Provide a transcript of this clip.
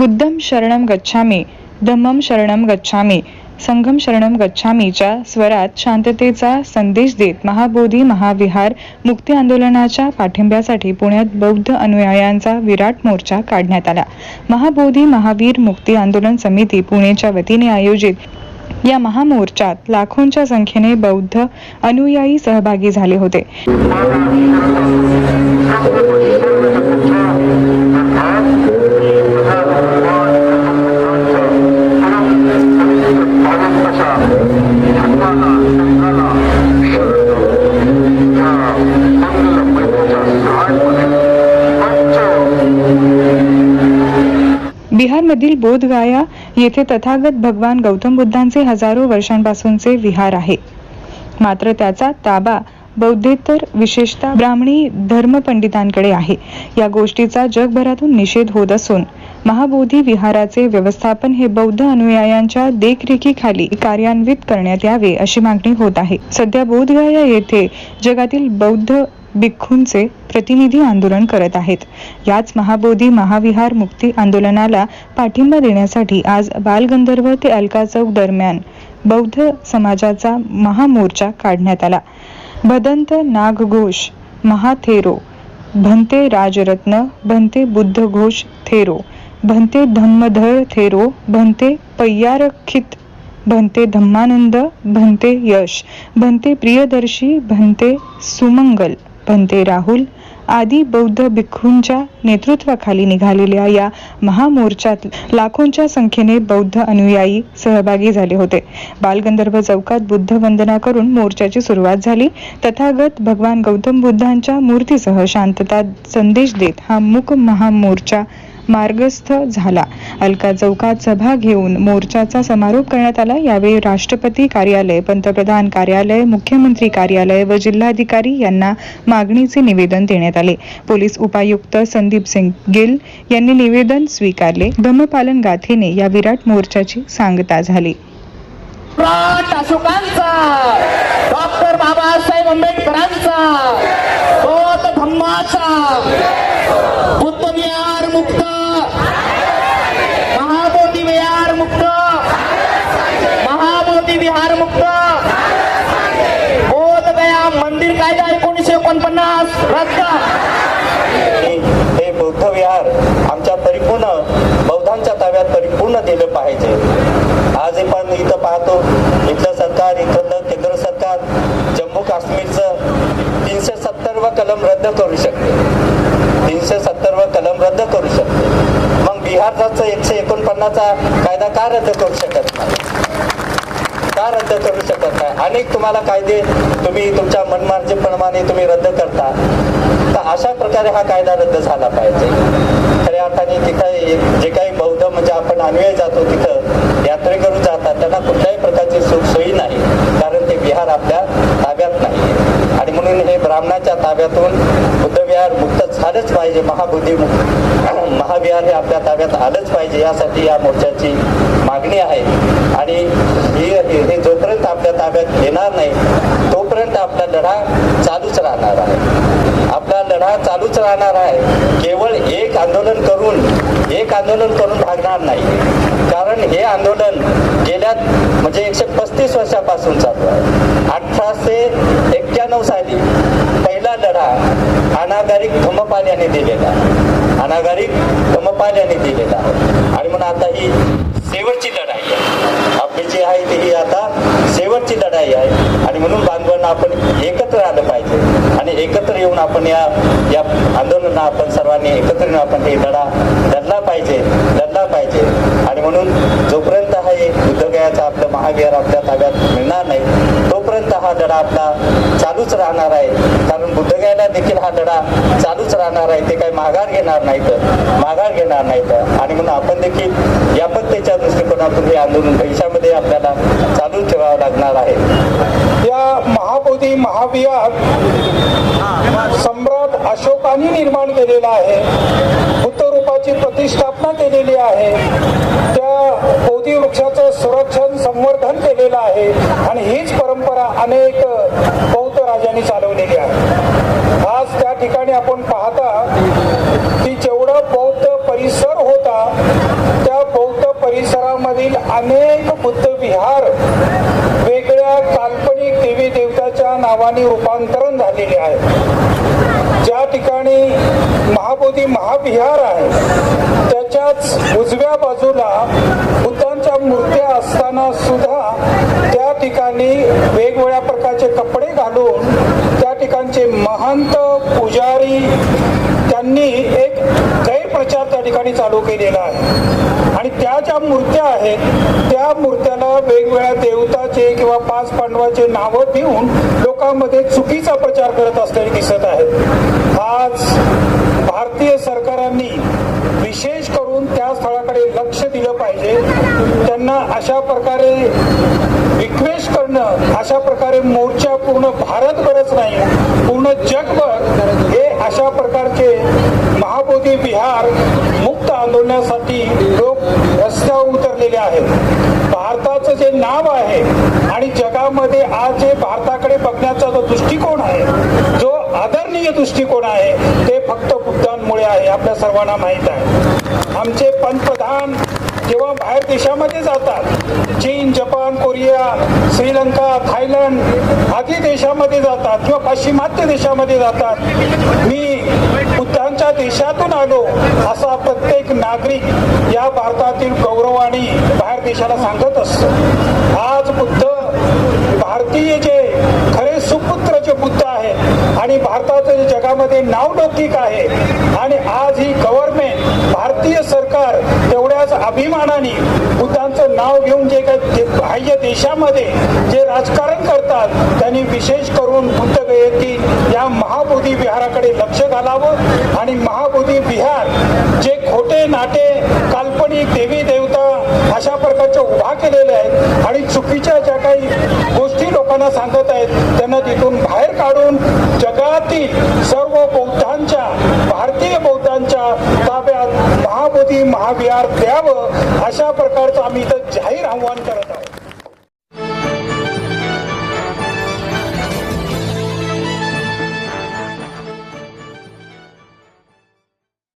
बुद्धम शरणम गच्छामी धम्मम शरणम गच्छामी संघम शरणम गच्छामीच्या स्वरात शांततेचा संदेश देत महाबोधी महाविहार मुक्ती आंदोलनाच्या पाठिंब्यासाठी पुण्यात बौद्ध अनुयायांचा विराट मोर्चा काढण्यात आला. महाबोधी महावीर मुक्ती आंदोलन समिती पुणेच्या वतीने आयोजित या महामोर्चात लाखोंच्या संख्येने बौद्ध अनुयायी सहभागी झाले होते. मधील बोधगाया येथे तथागत भगवान गौतम बुद्धांचे हजारो वर्षांपासूनचे विहार आहे. मात्र त्याचा ताबा बौद्धेतर विशेषतः ब्राह्मणी धर्मपंडितांकडे आहे. या गोष्टीचा जगभरातून निषेध होत असून महाबोधी विहाराचे व्यवस्थापन हे बौद्ध अनुयायांच्या देखरेखीखाली कार्यान्वित करण्यात यावे अशी मागणी होत आहे. सध्या बोधगया येथे जगातील बौद्ध भिक्खूंचे प्रतिनिधी आंदोलन करत आहेत. याच महाबोधी महाविहार मुक्ती आंदोलनाला पाठिंबा देण्यासाठी आज बालगंधर्व ते अलका चौक दरम्यान बौद्ध समाजाचा महामोर्चा काढण्यात आला. भदंत नागघोष महाथेरो भंते राजरत्न भंते बुद्ध घोष थेरो भंते धम्मधर थेरो भंते पय्यारखित भंते धम्मानंद भंते यश भंते प्रियदर्शी भंते सुमंगल भंते राहुल आदी बौद्ध भिक्खूंच्या नेतृत्वाखाली निघालेल्या या महामोर्चात लाखोंच्या संख्येने बौद्ध अनुयायी सहभागी झाले होते. बालगंधर्व चौकात बुद्ध वंदना करून मोर्चाची सुरुवात झाली. तथागत भगवान गौतम बुद्धांच्या मूर्तीसह शांतता संदेश देत हा मूक महामोर्चा मार्गस्थ झाला. अलका चौकात सभा घेऊन मोर्चाचा समारोप करण्यात आला. यावेळी राष्ट्रपती कार्यालय पंतप्रधान कार्यालय मुख्यमंत्री कार्यालय व जिल्हाधिकारी यांना मागणीचे निवेदन देण्यात आले. पोलीस उपायुक्त संदीप सिंग गिल यांनी निवेदन स्वीकारले. धम्मपालन गाथेने या विराट मोर्चाची सांगता झाली. डॉक्टर बाबासाहेब आंबेडकरांचा बौद्ध धम्माचा बुद्ध विहार मुक्त महाबोधी विहार मुक्त महाबोधी विहार मुक्त बोध गया मंदिर कायदा एकोणीसशे एकोणपन्नास रद्द हे बौद्ध विहार आमच्या परिपूर्ण बौद्धांच्या ताब्यात परिपूर्ण दिलं पाहिजे आज आपण इथं पाहतो इथलं सरकार इथलं केंद्र सरकार जम्मू काश्मीरचं तीनशे सत्तर व कलम रद्द करू शकते एकशे सत्तर व कलम रद्द करू शकते. मग बिहारचा एकशे एकोणपन्नासचा कायदा का रद्द करू शकत नाही? का रद्द करू शकत नाही? अनेक तुम्हाला कायदे तुम्ही तुमच्या मनमार्जीप्रमाणे तुम्ही रद्द करता. तर अशा प्रकारे हा कायदा रद्द झाला पाहिजे. खऱ्या अर्थाने तिथं जे काही बौद्ध म्हणजे आपण अन्वय जातो तिथं यात्रेकरू जातात त्यांना कुठल्याही प्रकारची सुख सोयी नाही कारण ते विहार आपल्या ताब्यात नाही आणि म्हणून हे ब्राह्मणाच्या ताब्यातून बुद्धविहार मुक्त झालंच पाहिजे. महाबुद्धी महाविहार हे आपल्या ताब्यात आलंच पाहिजे. यासाठी या मोर्चाची मागणी आहे. आणि ही हे हे जोपर्यंत आपल्या ताब्यात येणार नाही तोपर्यंत आपला लढा चालूच राहणार आहे. आपला लढा चालूच राहणार आहे. केवळ एक आंदोलन करून एक आंदोलन करून भागणार नाही. कारण हे आंदोलन गेल्या म्हणजे एकशे पस्तीस वर्षापासून चालू आहे. अठराशे एक्क्याण्णव साली पहिला लढा अनागारिक धमपाल यांनी दिलेला अनागारिक धमपाल यांनी दिलेला आणि म्हणून आता ही शेवटची लढाई आहे. आपली जी आहे ती ही आता शेवटची लढाई आहे. आणि म्हणून बांधवांना आपण एकत्र आलं पाहिजे आणि एकत्र येऊन आपण या या आंदोलनाला आपण सर्वांनी एकत्र आपण हे लढा लढला पाहिजे लढला पाहिजे. आणि म्हणून जोपर्यंत हा एक बुद्धगयाचा आपलं महाविहार आपल्या ताब्यात मिळणार नाही तोपर्यंत हा लढा आपला चालूच राहणार आहे. कारण बुद्धगयाला देखील हा लढा चालूच राहणार आहे. ते काही माघार घेणार नाहीत माघार घेणार नाहीत आणि म्हणून आपण देखील यापत्तेच्या दृष्टिकोनातून हे आंदोलन भविष्यामध्ये आपल्याला चालू ठेवावं लागणार आहे. या महाबोधी महाविहार सम्राट अशोकाने निर्माण केलेला आहे. बुद्ध रूपाची प्रतिष्ठापना केलेली आहे. त्या बोधी वृक्षाचं संरक्षण संवर्धन केलेलं आहे. आणि हीच परंपरा अनेक बौद्ध राजांनी चालवलेली आहे. आज त्या ठिकाणी आपण पाहता की जेवढा बौद्ध परिसर होता त्या बौद्ध परिसरामधील अनेक बुद्ध विहार वेगळ्या काल्पनिक देवी देवताच्या नावाने रूपांतरण झालेले आहे ज्या ठिकाणी महाबोधी महाविहार आहे. त्याच्याच उजव्या बाजूला बुद्धांच्या मूर्त्या असताना सुद्धा त्या ठिकाणी वेगवेगळ्या प्रकारचे कपडे घालून त्या ठिकाणचे महंत पुजारी त्यांनी एक गैरप्रचार त्या ठिकाणी चालू केलेला आहे. आणि त्या ज्या मूर्त्या आहेत त्या मूर्त्याला वेगवेगळ्या देवताचे किंवा पाच पांडवाचे नावं देऊन लोकांमध्ये चुकीचा प्रचार करत असलेले दिसत आहेत. आज भारतीय सरकारांनी विशेष करून त्या स्थळाकडे लक्ष दिलं पाहिजे. त्यांना अशा प्रकारे रिक्वेस्ट करणं अशा प्रकारे मोर्चा पूर्ण भारतभरच नाही पूर्ण जगभर हे अशा प्रकारचे महाबोधी विहार मुक्त आंदोलनासाठी लोक रस्त्यावर उतरलेले आहेत. भारताचं जे नाव आहे आणि जगामध्ये आज जे भारताकडे बघण्याचा जो दृष्टिकोन आहे जो आदरणीय दृष्टिकोन आहे ते फक्त बुद्धांमुळे आहे आपल्या सर्वांना माहीत आहे. आमचे पंतप्रधान जेव्हा बाहेर देशामध्ये जातात चीन जपान कोरिया श्रीलंका थायलंड आदी देशामध्ये जातात किंवा पाश्चिमात्य देशामध्ये जातात मी बुद्धांच्या देशातून आलो असा प्रत्येक नागरिक या भारतातील गौरवाने बाहेर देशाला सांगत असतो. आज बुद्ध भारतीय जे खरे सुपुत्र जे बुद्ध आहेत आणि भारताचं जे जगामध्ये नावलौकिक आहे आणि आज ही गव्हर्नमेंट भारतीय सरकार तेवढ्याच अभिमानाने बुद्धांचं नाव घेऊन जे काही बाह्य देशामध्ये जे राजकारण करतात त्यांनी विशेष करून बुद्ध गयती या महाबोधी विहाराकडे लक्ष घालावं आणि महाबोधी विहार जे खोटे नाटे काल्पनिक देवी देवता अशा प्रकारच्या उभा केलेल्या आहेत आणि चुकीच्या ज्या काही गोष्टी लोकांना सांगत आहेत त्यांना तिथून बाहेर काढून जगातील सर्व बौद्धांच्या भारतीय बौद्धांच्या ताब्यात महाबोधी महाविहार द्यावं अशा प्रकारचं आम्ही इथं जाहीर आव्हान करत आहोत.